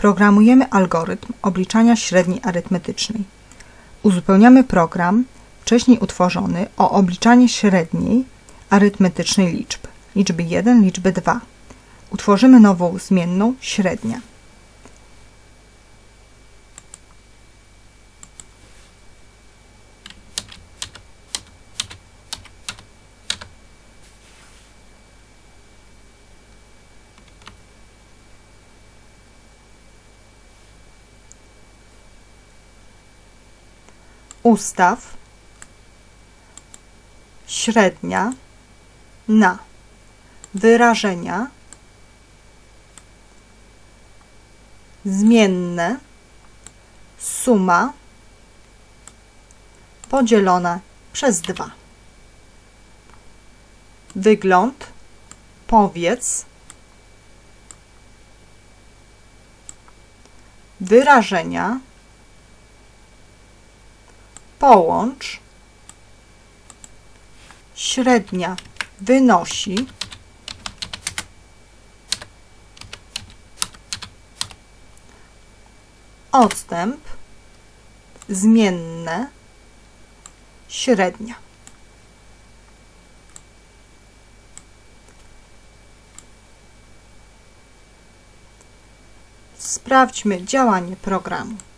Programujemy algorytm obliczania średniej arytmetycznej. Uzupełniamy program wcześniej utworzony o obliczanie średniej arytmetycznej liczb, liczby 1, liczby 2. Utworzymy nową zmienną średnia. Ustaw średnia na wyrażenia zmienne suma podzielone przez 2. Wygląd powiedz wyrażenia połącz średnia wynosi odstęp zmienne średnia. Sprawdźmy działanie programu.